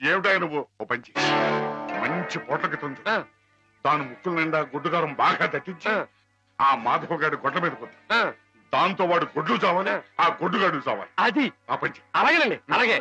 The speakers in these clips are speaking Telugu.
ఏమిటా నువ్వు? ఓ పంచి. మంచి పోట్లకి తుంది. దాని ముక్కుల నిండా గుడ్డుగారం బాగా దట్టించి ఆ. మాధవ గారి గొడ్ల మీద ఆ, దాంతో వాడు గొడ్లు చావాలి ఆ గొడ్డు గడు చావాలి. అది. ఆ పంచి. అలాగేనండి అలాగే.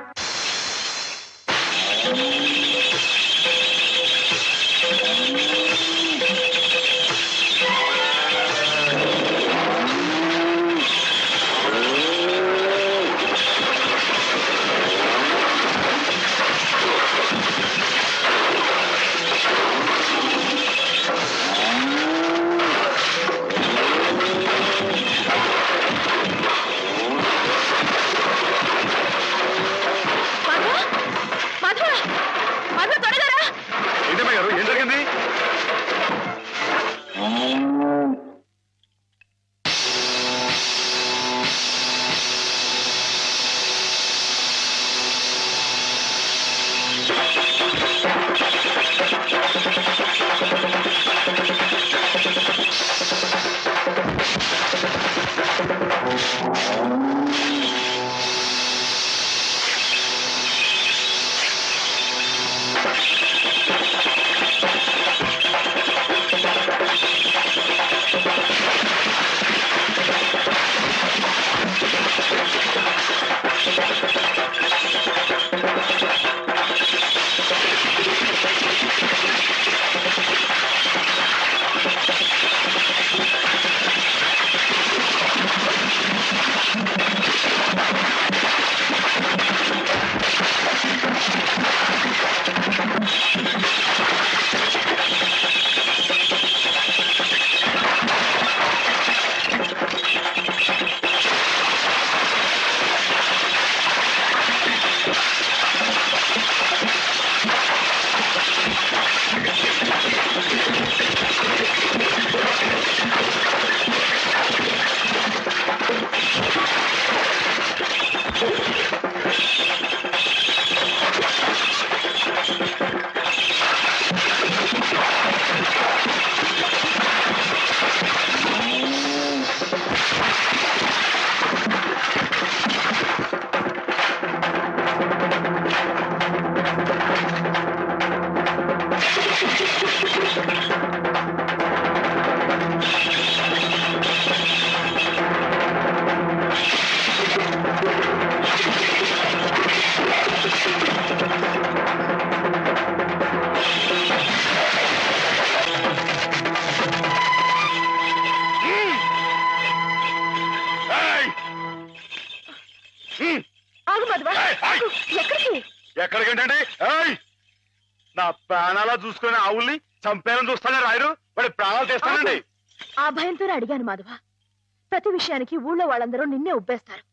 విషయానికి ఊళ్ళో వాళ్ళందరూ నిన్నే ఉబ్బేస్తారు.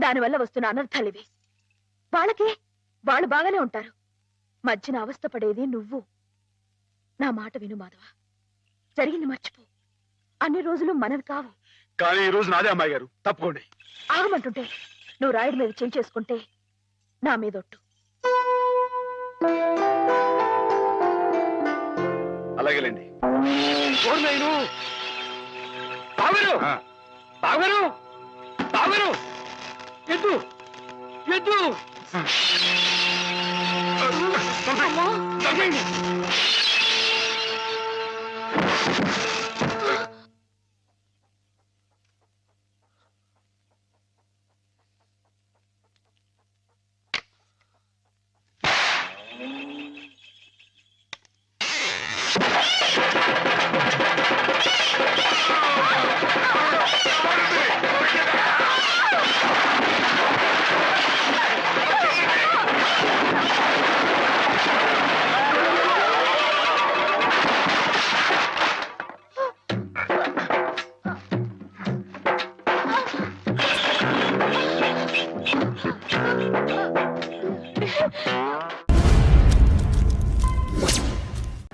దానివల్ల వస్తున్న అనర్థాలు ఇవి వాళ్ళకి వాళ్ళు బాగానే ఉంటారు. మధ్యన అవస్థ పడేది నువ్వు. నా మాట విను మాధవ. జరిగింది మర్చిపో. అన్ని రోజులు మనవి కావు. కానీ ఈ రోజు నాదే అమ్మాయి గారు. తప్పుకోండి. ఆగమంటుంటే నువ్వు రాయుడి మీద చేయి చేసుకుంటే నా మీదొట్టు అలాగేలేండి. నాయను బావగారు! ఆ, బావగారు బావగారు ఎద్దు ఎద్దు అమ్మో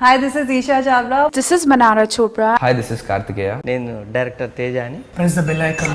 Hi, this is Isha Chavla. This is Manara Chopra. Hi this is Kartikeya నేను డైరెక్టర్ తేజ అని press the bell icon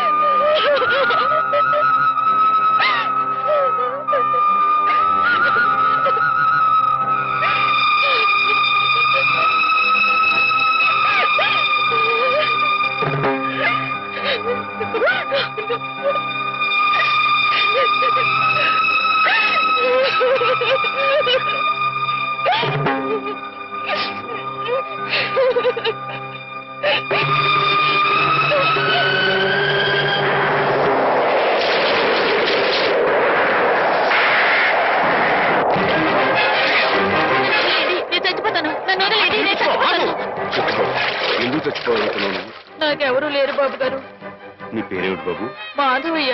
ఎందుకు చచ్చిపోవాలనుకున్నాను నాకెవరూ లేరు బాబు గారు. నీ పేరేమిటి బాబు? మాధవయ్య.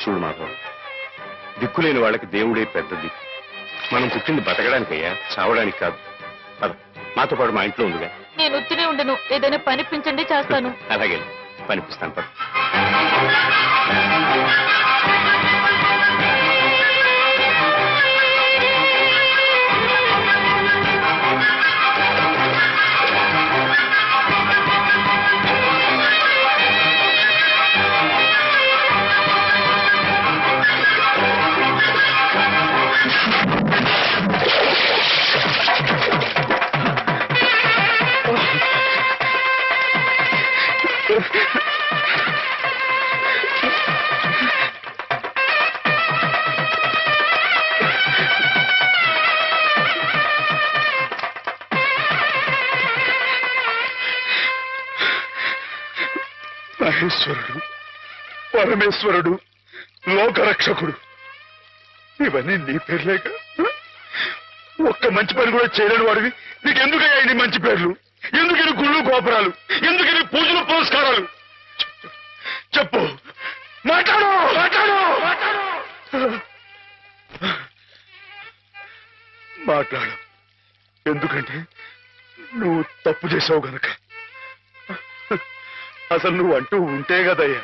చూడు మాధవ్ దిక్కులేని వాళ్ళకి దేవుడే పెద్ద దిక్కు. మనం పుట్టింది బతకడానికయ్యా చావడానికి కాదు. పద మాతో పాటు మా ఇంట్లో ఉందిగా నేను ఉత్తినే ఉండను ఏదైనా పనిపించండి చేస్తాను. అలాగే పనిపిస్తాను పద. మహేశ్వరుడు పరమేశ్వరుడు లోకరక్షకుడు. ఇవన్నీ నీ పేర్లేక ఒక్క మంచి పని కూడా చేయలేని వాడివి. నీకెందుకయ్యా ఇన్ని మంచి పేర్లు? ఎందుకని గుళ్ళు గోపురాలు? ఎందుకని పూజలు పురస్కారాలు? చెప్పు. మాట్లాడు మాట్లాడు మాట్లాడు. మాట్లాడు. ఎందుకంటే నువ్వు తప్పు చేసావు గనక. అసలు నువ్వు అంటూ ఉంటే కదయ్యా.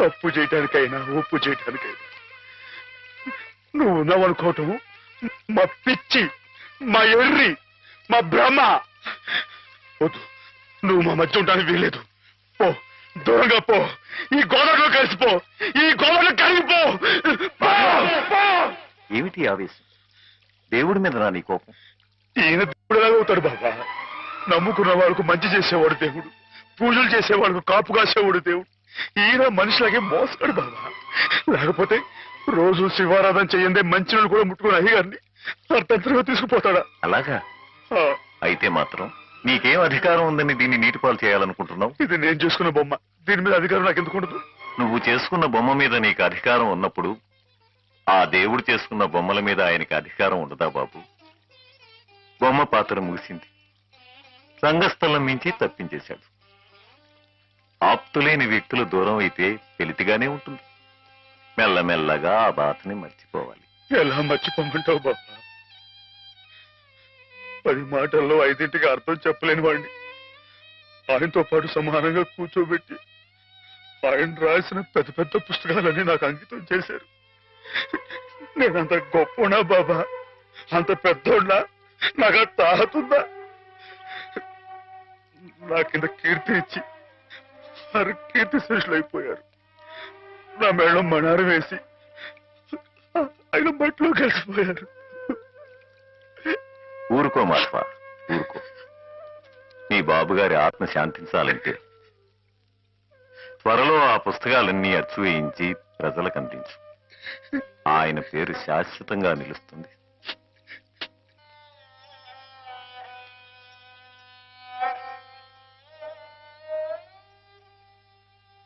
తప్పు చేయటానికైనా ఒప్పు చేయటానికైనా. నువ్వు ఉన్నావనుకోవటం మా పిచ్చి మా ఎర్రి మా భ్రమ. వద్దు నువ్వు మా మధ్య ఉండడానికి వీల్లేదు. పో దూరంగా పో. ఈ గోదావరిలో కలిసిపో. ఈ గోదావరిలో కలిగిపో. ఏమిటి ఆవేశం? దేవుడి మీద రా నీ కోపం. ఈయన దేవుడు ఎలాగవుతాడు బాబా. నమ్ముకున్న వాళ్ళకు మంచి చేసేవాడు దేవుడు. పూజలు చేసేవాళ్ళకు కాపు కాసేవాడు దేవుడు. ఈయన మనుషులకే మోసగాడు బాబా. లేకపోతే రోజు శివారాధన చెయ్యందే మంచి కూడా ముట్టుకుని అయ్యగారిని అర్థంతరంగా తీసుకుపోతాడా? అలాగా? అయితే మాత్రం నీకేం అధికారం ఉందని దీన్ని నీటిపాలు చేయాలనుకుంటున్నావు? ఇది నేను చేసుకున్న బొమ్మ. దీని మీద అధికారం నాకు ఎందుకు ఉండదు? నువ్వు చేసుకున్న బొమ్మ మీద నీకు అధికారం ఉన్నప్పుడు ఆ దేవుడు చేసుకున్న బొమ్మల మీద ఆయనకి అధికారం ఉండదా బాబు? బొమ్మ పాత్ర ముగిసింది. రంగస్థలం మించి తప్పించేశాడు. ఆప్తులేని వ్యక్తులు దూరం అయితే వెలితిగానే ఉంటుంది. మెల్లమెల్లగా ఆ బాధని మర్చిపోవాలి. ఎలా మర్చిపోమంటావు బాబా? పది మాటల్లో ఐదింటికి అర్థం చెప్పలేని వాడిని ఆయనతో పాటు సమానంగా కూర్చోబెట్టి ఆయన రాసిన పెద్ద పెద్ద పుస్తకాలన్నీ నాకు అంకితం చేశారు. నేనంత గొప్పనా బాబా? అంత పెద్దోడ్నా? నాకు తాహతుందా? నా కింద కీర్తి ఇచ్చి వారు కీర్తి శిష్యులు అయిపోయారు. నా మేడం మణారు వేసి ఆయన బట్టలో కలిసిపోయారు. ఊరుకో మాధవ ఊరుకో. నీ బాబుగారి ఆత్మ శాంతించాలంటే త్వరలో ఆ పుస్తకాలన్నీ అచ్చు వేయించి ప్రజలకు అందించు. ఆయన పేరు శాశ్వతంగా నిలుస్తుంది.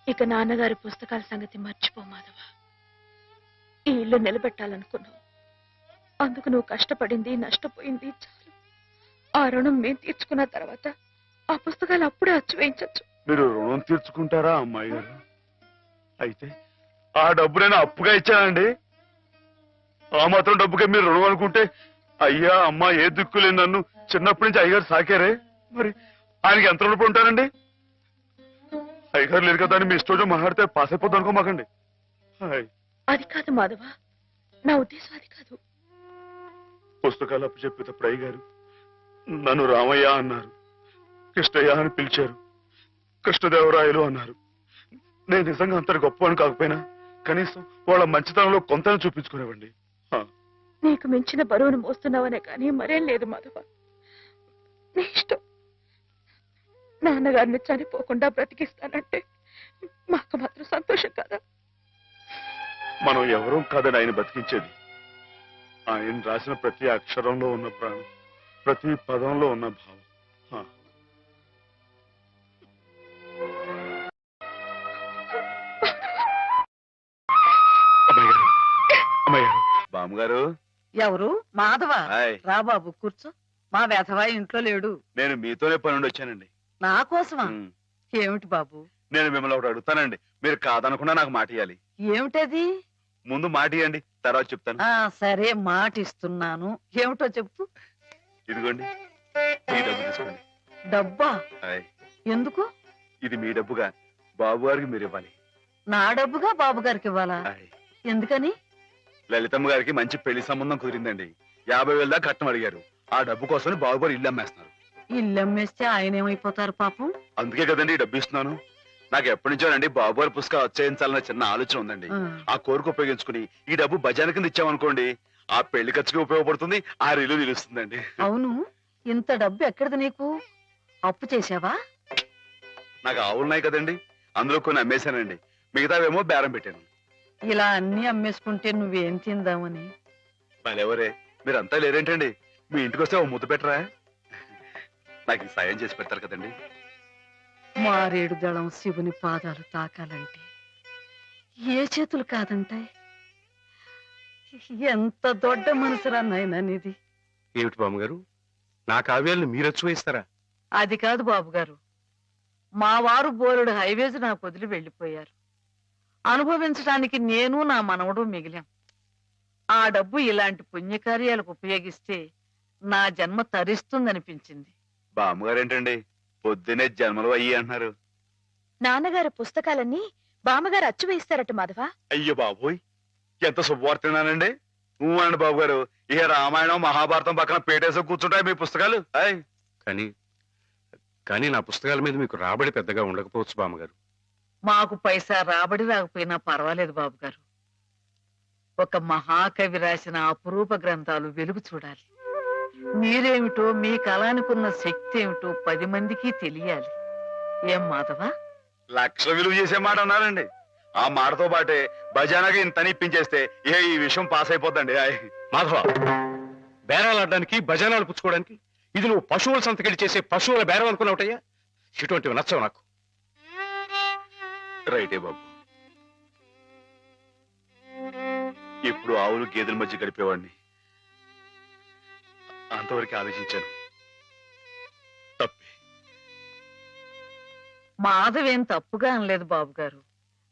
ఇక నాన్నగారి పుస్తకాల సంగతి మర్చిపో మాధవ. ఈ ఇల్లు నిలబెట్టాలనుకున్నావు. అందుకు నువ్వు కష్టపడింది నష్టపోయింది చాలు. ఆ రుణం మేము తీర్చుకున్న తర్వాత ఆ పుస్తకాలు అప్పుడే అచ్చు వేయించచ్చు. మీరు రుణం తీర్చుకుంటారా అమ్మాయి గారు? అయితే ఆ డబ్బు నేను అప్పుగా ఇచ్చానండి. ఆ మాత్రం డబ్బుకే మీరు రుణం అనుకుంటే అయ్యా అమ్మా ఏ దిక్కులే నన్ను చిన్నప్పటి నుంచి అయ్యగారు సాకారే. మరి ఆయనకి ఎంత రుణపడి ఉంటానండి అయ్యగారు లేరు కదా అని మీ ఇష్టం మాట్లాడితే పాస్ అయిపోద్ది అనుకోమాకండి. అది కాదు మాధవ నా ఉద్దేశం అది కాదు. పుస్తకాలు అప్పు చెప్పేటప్పుడు అయ్యగారు నన్ను రామయ్య అన్నారు. కృష్ణయ్య అని పిలిచారు. కృష్ణదేవరాయలు అన్నారు. నేను నిజంగా అంతటి గొప్ప అని కాకపోయినా కనీసం వాళ్ళ మంచితనంలో కొంతను చూపించుకునేవండి నీకు మించిన బరువును మోస్తున్నావనే కానీ మరేం లేదు మాధవ. నీ ఇష్టం. నాన్నగారిని చనిపోకుండా బ్రతికిస్తానంటే మాకు మాత్రం సంతోషం కదా? మనం ఎవరూ కాదని ఆయన బతికించేది ఆయన రాసిన ప్రతి అక్షరంలో ఉన్న ప్రాణం ప్రతి పదంలో ఉన్న భావం. బామ్మగారు. ఎవరు? మాధవ? హాయ్. రా బాబు కూర్చో. మా వెధవా ఇంట్లో లేడు. నేను మీతోనే పని నుండి వచ్చానండి. నా కోసమా? ఉమ్. ఏమిటి బాబు? నేను మిమ్మల్ని ఒకటి అడుగుతానండి. మీరు కాదనకుండా నాకు మాట ఇవ్వాలి ఏమిటది? ముందు మాట ఇవ్వండి తర్వాత చెప్తాను. ఆ సరే మాట ఇస్తున్నాను ఏమిటో చెప్పు. ఇదిగోండి డబ్బు తీసుకోండి. డబ్బా? హాయ్ ఎందుకు? ఇది మీ డబ్బుగా బాబు గారికి మీరు ఇవ్వాలి. నా డబ్బుగా బాబు గారికి ఇవ్వాలా? ఎందుకని? లలితమ్మ గారికి మంచి పెళ్ళి సంబంధం కుదిరిందండి. యాభై వేల దాకా కట్నం అడిగారు. ఆ డబ్బు కోసం బాబు గారు ఇల్లు అమ్మేస్తున్నారు. ఇల్లు అమ్మేస్తే ఆయన ఏమైపోతారు పాపం? అందుకే కదండి ఈ డబ్బు ఇస్తున్నాను. నాకు ఎప్పటి నుంచోనండి బాబు గారి పుస్తకం వచ్చేయించాలన్న చిన్న ఆలోచన ఉందండి. ఆ, కోరిక ఉపయోగించుకుని ఈ డబ్బు బజార్ కింద ఇచ్చామనుకోండి ఆ పెళ్ళి ఖర్చుకి ఉపయోగపడుతుంది ఆ ఇల్లు నిలుస్తుందండి. అవును. ఇంత డబ్బు ఎక్కడిది నీకు? అప్పు చేసావా? నాకు ఆవులు ఉన్నాయి కదండి అందులో కొన్ని అమ్మేశానండి. మిగతావేమో బేరం పెట్టాను. ఇలా అన్ని అమ్మేసుకుంటే నువ్వేం తిందామని? మరెవరే మీరంతా లేరేంటండి? మీ ఇంటికి వస్తే ఓ ముద్దు పెట్టరా? నాకు ఈ సాయం చేసి పెడతారు కదండి. మారేడు దళం శివుని పాదాలు తాకాలంటే ఏ చేతులు కాదంటాయి ఎంత దొడ్డ మనసురా నాయనా నీది. ఏమిటి బామ్మగారు? నా కావ్యాలను మీరు వేస్తారా? అది కాదు బాబు గారు మా వారు బోరుడు హైవేస్ నాకు వదిలి వెళ్ళిపోయారు. అనుభవించడానికి నేను నా మనవడు మిగిలాం. ఆ డబ్బు ఇలాంటి పుణ్యకార్యాలకు ఉపయోగిస్తే నా జన్మ తరిస్తుందనిపించింది. బామ్మగారు ఏంటండి? పొద్దునే జన్మలు అయ్యి అంటున్నారు. నాన్నగారి పుస్తకాలన్నీ బామ్మగారు అచ్చు వేయిస్తారట మాధవ. అయ్యో బాబోయ్ ఎంత శుభవార్తనానండి. నువ్వు అండి బాబు గారు ఇక రామాయణం మహాభారతం పక్కన పేటేసి కూర్చుంటాయి మీ పుస్తకాలు. ఆయ్ కానీ కానీ నా పుస్తకాల మీద మీకు రాబడి పెద్దగా ఉండకపోవచ్చు బామ్మగారు. మాకు పైసా రాబడి రాకపోయినా పర్వాలేదు బాబు గారు ఒక మహాకవి రాసిన అపురూప గ్రంథాలు వెలుగు చూడాలి. మీరేమిటో మీ కళానికున్న శక్తి ఏమిటో పది మందికి తెలియాలి. ఏం మాధవా? లక్ష విలువ చేసే మాట అన్నారండి. ఆ మాటతో పాటే బజానాగా ఇంత ఇప్పించేస్తే ఏ ఈ విషయం పాస్ అయిపోద్దండి. మాధవ బేరాలు ఆడడానికి భజనాలు పుచ్చుకోవడానికి ఇది నువ్వు పశువుల సంతకెళ్ళి చేసే పశువుల బేరం అనుకున్నావుటయ్యా? ఇటువంటివి నచ్చవు నాకు. రైటే బాబు. ఇప్పుడు ఆవులు గేదెల మధ్య గడిపేవాడిని. అంతవరకు ఆలోచించాను. తప్పే. మాధవేం తప్పుగా అనలేదు బాబు గారు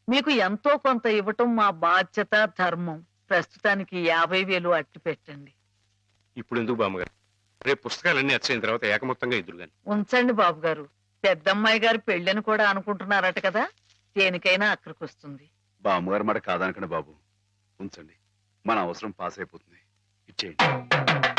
మీకు ఎంతో కొంత ఇవ్వటం మా బాధ్యత ధర్మం. ప్రస్తుతానికి యాభై వేలు అట్టి పెట్టండి. ఇప్పుడు ఎందుకు బామ్మగారు? రేపు పుస్తకాలన్నీ వచ్చేసిన తర్వాత ఏకమొత్తంగా ఎదురుగాని. ఉంచండి బాబు గారు పెద్దమ్మాయి గారి పెళ్ళని కూడా అనుకుంటున్నారట కదా? దేనికైనా అక్కడికి వస్తుంది బామ్మగారు మాట కాదనకండి బాబు. ఉంచండి. మన అవసరం పాస్ అయిపోతుంది ఇచ్చేయండి.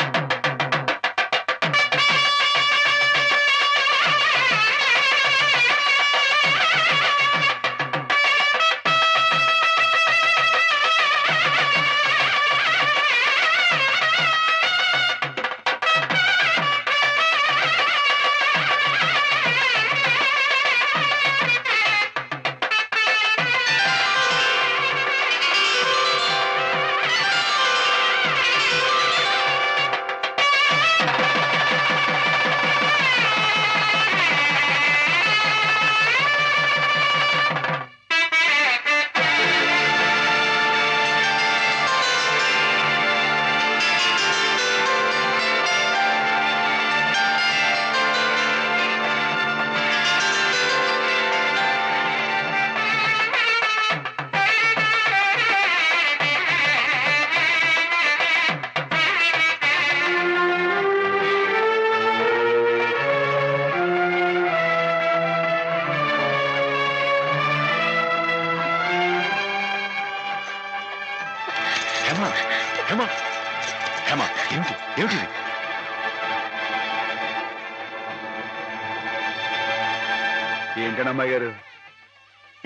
అమ్మాయి గారు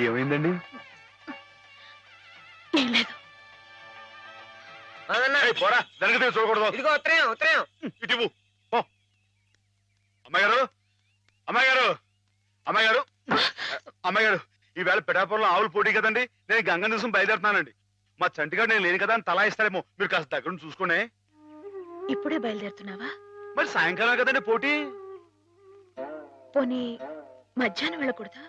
ఏమైందండి? ఏం లేదు. ఏయ్, పోరా వెనక చూడకూడదు. ఇదిగో ఉత్తరం ఉత్తరం. ఇటు ఇవ్వు. పో. అమ్మాయి గారు అమ్మాయి గారు అమ్మాయి గారు అమ్మాయి గారు ఈవేళ పిఠాపురంలో ఆవులు పోటీ కదండి నేను గంగ దివసం బయలుదేరుతున్నానండి. మా చంటిగాడు నేను లేని కదా అని తలా ఇస్తారేమో మీరు కాస్త దగ్గర నుంచి చూసుకోండి. ఇప్పుడే బయలుదేరుతున్నావా? మరి సాయంకాలం కదండి పోటీ? పోనీ మధ్యాహ్నం వెళ్ళకూడదా?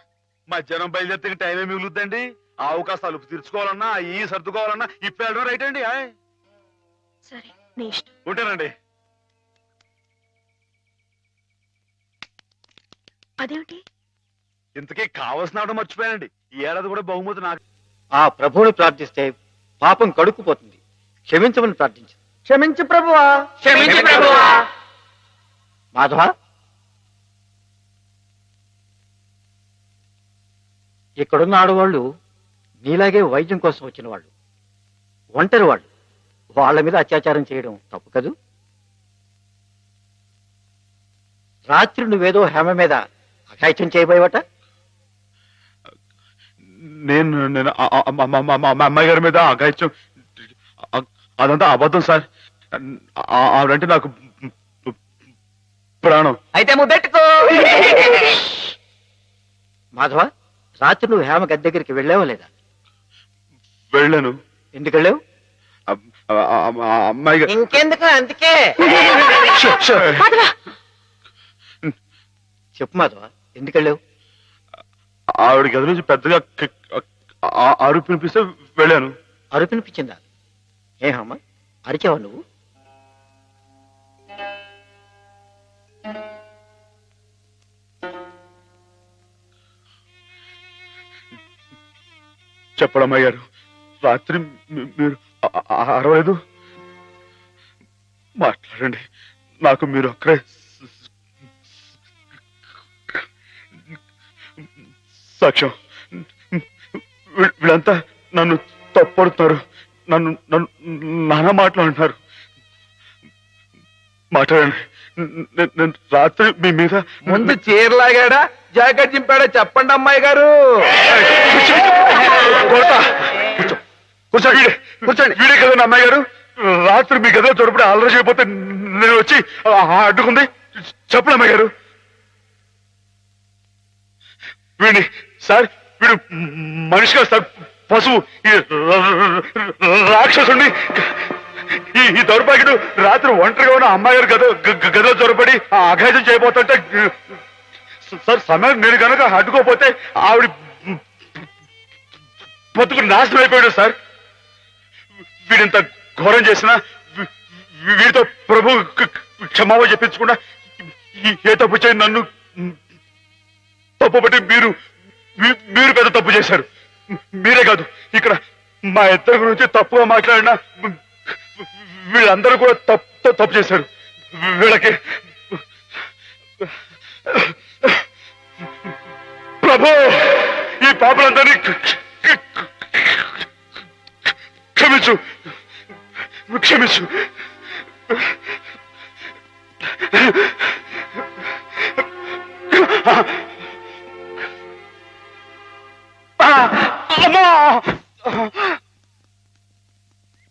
మధ్యాహ్నం బయలుదేరితే టైం ఏమి మిగులుద్దండి. ఆవు కాస్త అలుపు తీర్చుకోవాలన్నా ఈ సర్దుకోవాలన్నా ఇప్పుడు వెళ్ళడం రైట్ అండి ఆయ్. సరే నీ ఇష్టం. ఉంటానండి. అదేమిటి? ఇంతకీ కావాల్సిన ఆవిడ మర్చిపోయానండి. ఈ ఏడాది కూడా బహుమతి నాకు. ఆ ప్రభువుని ప్రార్థిస్తే పాపం కడుక్కుపోతుంది. క్షమించమని ప్రార్థించు. క్షమించు ప్రభువా. క్షమించు ప్రభువా. మాధవ ఇక్కడున్న ఆడవాళ్ళు నీలాగే వైద్యం కోసం వచ్చిన వాళ్ళు ఒంటరి వాళ్ళు. వాళ్ళ మీద అత్యాచారం చేయడం తప్పు కదూ? రాత్రి నువ్వేదో హేమ మీద అఘాయిత్యం చేయబోయేవట? నేను నేను ఆ- ఆ- మా- మా- మా- మా అమ్మాయి గారి మీద అగాయిత్యం అ- అదంతా అబద్ధం సార్. ఆ- ఆవిడంటే నాకు ప్రాణం. అయితే ముద్దెట్టుకో. మాధవ రాత్రి నువ్వు హేమ గది దగ్గరికి వెళ్ళావా లేదా? వెళ్ళాను. ఎందుకు వెళ్ళావు? అమ్మాయి ఇంకెందుకు అందుకే? చెప్పు మాధవ ఎందుకు వెళ్ళావు? ఆవిడ గది నుంచి పెద్దగా అరుపు వినిపిస్తే వెళ్ళాను. అరుపినిపించిందా ఏహమ్మా అరిచావా నువ్వు? చెప్పడం అమ్మాయి గారు రాత్రి మీరు అరవలేదు? మాట్లాడండి. నాకు మీరు అక్కడే సాక్ష్యం. వీళ్ళంతా నన్ను తప్పడుతున్నారు. నన్ను నన్ను నానా మాట్లాడుతున్నారు. మాట్లాడండి. నేను రాత్రి మీ మీద ముందు చీరలాగాడా? జాకెట్ చింపాడా? చెప్పండి అమ్మాయి గారు. కొడతా. కూర్చో. వీడే. కూర్చోండి. వీడే అమ్మాయి గారు. రాత్రి మీ గదిలో చొరపడి అల్లరి చేయకపోతే నేను వచ్చి అడ్డుకుంది. చెప్పండి అమ్మాయి గారు. వీడిని సార్ వీడు మనిషి కాదు సార్ పశువు. ఈ రాక్షసుని ఈ ఈ దౌర్భాగ్యుడు రాత్రి ఒంటరిగా ఉన్న అమ్మాయి గారు గద గ- గదిలో చొరపడి అఘాయితం చేయబోతుంటే సార్ సమయం నేను కనుక అడ్డుకోపోతే ఆవిడ బతుకు నాశనం అయిపోయాడు సార్. వీడింత ఘోరం చేసిన వీడితో ప్రభు క్షమావ చెప్పించకుండా ఏ తప్పు చేయి నన్ను తప్పు బట్టి మీరు మీరు పెద్ద తప్పు చేశారు. మీరే కాదు ఇక్కడ మా ఇద్దరి గురించి తప్పుగా మాట్లాడిన వీళ్ళందరూ కూడా తప్పు తప్పు చేశారు. వీళ్ళకి ప్రభు ఈ పాపలందరినీ క్షమించు క్షమించు ఆ, అమ్మా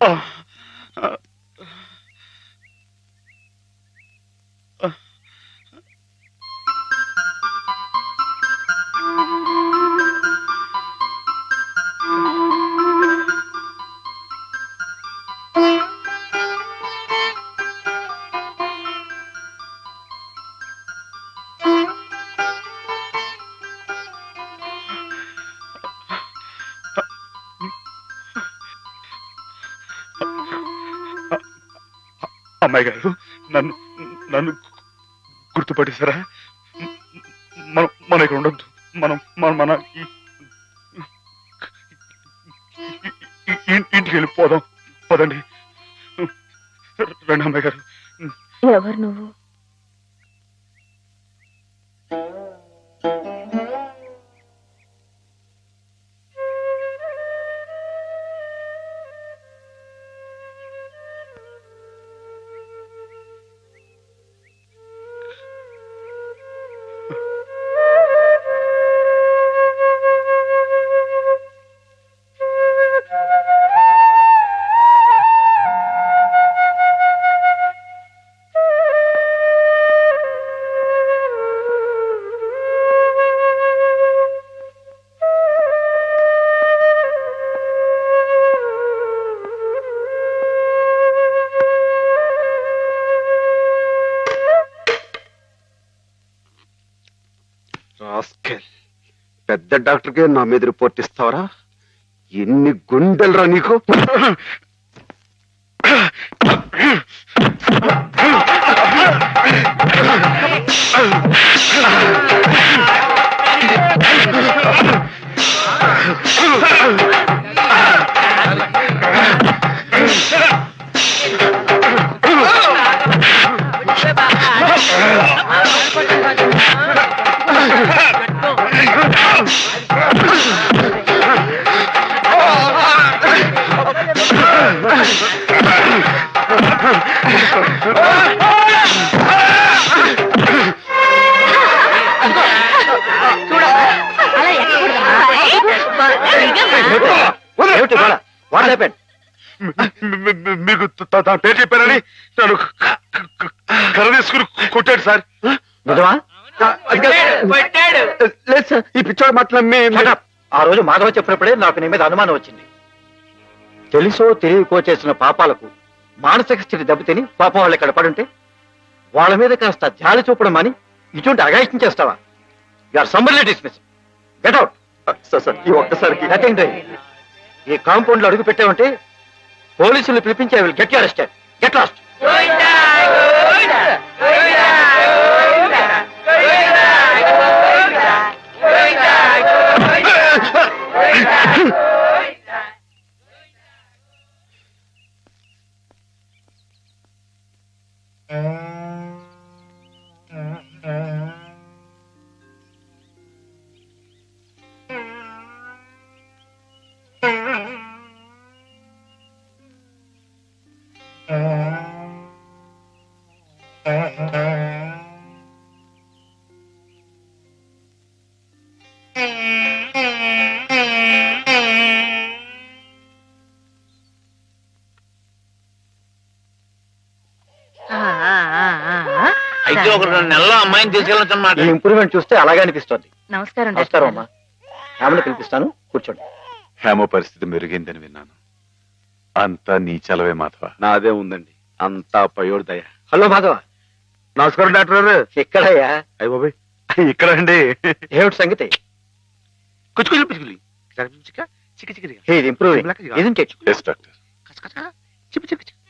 ఆ, అమ్మాయి గారు నన్ను నన్ను గుర్తుపట్టేశారా? మనం మన ఇక్కడ ఉండొద్దు. మనం మన మన ఈ- ఈ- ఈ- ఇంటికి వెళ్ళిపోదాం పదండి. రండి అమ్మాయి గారు. ఎవరు నువ్వు? రాస్కెల్ పెద్ద డాక్టర్కే నా మీద రిపోర్ట్ ఇస్తావరా? ఎన్ని గుండెలరా నీకు? ఏమిటి గోళ? మీకు తన పేరు చెప్పారని నన్ను కర్ర తీసుకుని కొట్టాడు సార్. నిజమా లేదు సార్ ఈ పిచ్చోడు మాటలు మీ Shut up. ఆ రోజు మాధవ చెప్పినప్పుడే నాకు నీ మీద అనుమానం వచ్చింది. తెలుసో తెలియకో చేసిన పాపాలకు మానసిక స్థితి దెబ్బతిని పాపం వాళ్ళు ఇక్కడ పడుంటే వాళ్ళ మీద కాస్త జాలి చూపడం అని ఇటువంటి అగాయిత్యం చేస్తావా? Are summarily dismiss get out sir sir ఈ ఒక్కసారికి నథింగ్ డూయింగ్ ఈ కాంపౌండ్లో అడుగు పెట్టామంటే పోలీసులు పిలిపించి I will get arrested. Get lost. అయితే ఒక రెండు నెలల్లో అమ్మాయిని తీసుకెళ్ళొచ్చన్నమాట ఈ ఇంప్రూవ్మెంట్ చూస్తే అలాగే అనిపిస్తోంది. నమస్కారం నమస్కారం అమ్మా ఆమెను పిలిపిస్తాను. కూర్చోండి. హేమ పరిస్థితి మెరుగైందని విన్నాను. అంతా నీ చలవే మాధవ. నాదే ఉందండి. అంతా పయోడు దయ. హలో మాధవ. నమస్కారం డాక్టర్ గారు. ఎక్కడయ్యా? అయ్య బాబాయ్. ఇక్కడ అండి ఏమిటి సంగతి? చిక్క చిక్క డాక్టర్. Chip chip.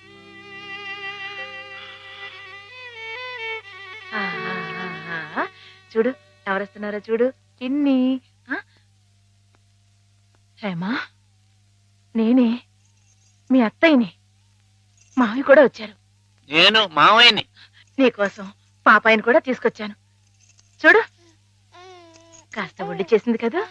చూడు ఎవరొస్తున్నారో చూడు ఇన్ని ఆ? హేమా నేనే మీ అత్తయ్యని మావి కూడా వచ్చారు నేను మావయ్యని నీకోసం పాపాయిని కూడా తీసుకొచ్చాను చూడు కాస్త ఒడ్డు చేసింది కదా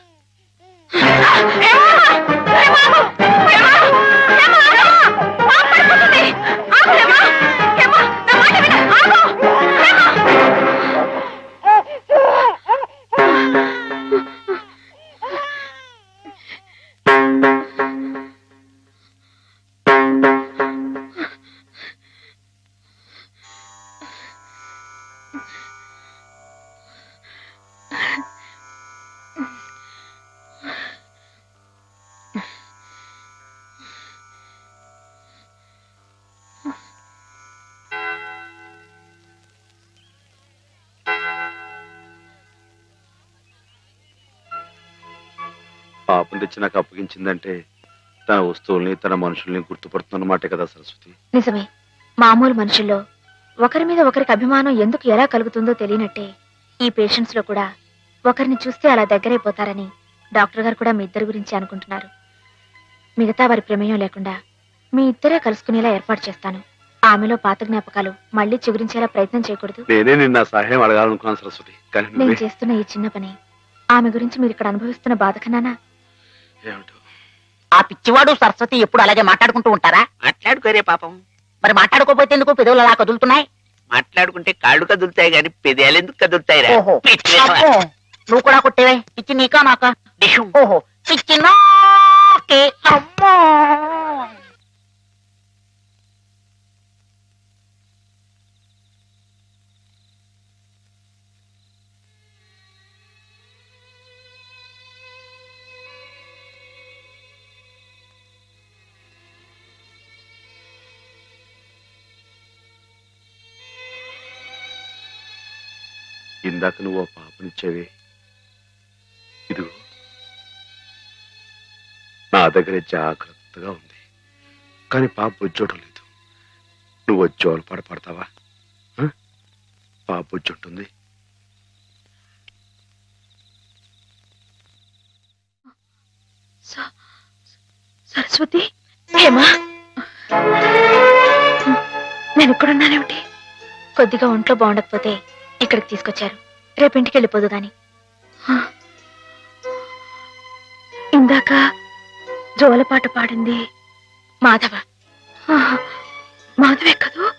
పాపం తెచ్చి నాకు అప్పగించిందంటే తన వస్తువుల్ని తన మనుషుల్ని గుర్తుపడుతున్నమాటే కదా సరస్వతి? నిజమే. మామూలు మనుషుల్లో ఒకరి మీద ఒకరికి అభిమానం ఎందుకు ఎలా కలుగుతుందో తెలియనట్టే ఈ పేషెంట్స్లో కూడా ఒకరిని చూస్తే అలా దగ్గరైపోతారని డాక్టర్ గారు కూడా మీ ఇద్దరి గురించి అనుకుంటున్నారు. మిగతా వారి ప్రమేయం లేకుండా మీ ఇద్దరే కలుసుకునేలా ఏర్పాటు చేస్తాను. ఆమెలో పాత జ్ఞాపకాలు మళ్ళీ చిగురించేలా ప్రయత్నం చేయకూడదు. నేనే నిన్న సహాయం అడగాలనుకున్నాను సరస్వతి. నేను చేస్తున్న ఈ చిన్న పని ఆమె గురించి మీరు ఇక్కడ అనుభవిస్తున్న బాధ కన్నానా? ఏమిటో? ఆ పిచ్చివాడు సరస్వతి ఎప్పుడు అలాగే మాట్లాడుకుంటూ ఉంటారా? మాట్లాడుకోరే పాపం. మరి మాట్లాడుకోపోతే ఎందుకు పెదవులు అలా కదులుతున్నాయి? మాట్లాడుకుంటే కాళ్ళు కదులుతాయి కానీ పెదాలు ఎందుకు కదులుతాయి ఓహో అబ్బో, నువ్వు కూడా కొట్టేవే? పిచ్చి నీకా నాకా? ఓహో పిచ్చి నాకే అమ్మో. ఇందాక నువ్వు ఆ పాపనిచ్చావే. నా దగ్గర జాగ్రత్తగా ఉంది. కానీ పాప బొజ్జోటం లేదు. నువ్వు వచ్చేవాళ్ళు పడపడతావా పాప బుజ్జుంటుంది. సరస్వతి నేను ఇక్కడున్నానేమిటి కొద్దిగా ఒంట్లో బాగుండకపోతే ఇక్కడికి తీసుకొచ్చారు. రేపు ఇంటికి వెళ్ళిపోదు గాని. ఇందాక జోలపాట పాడింది మాధవ. మాధవే కదూ?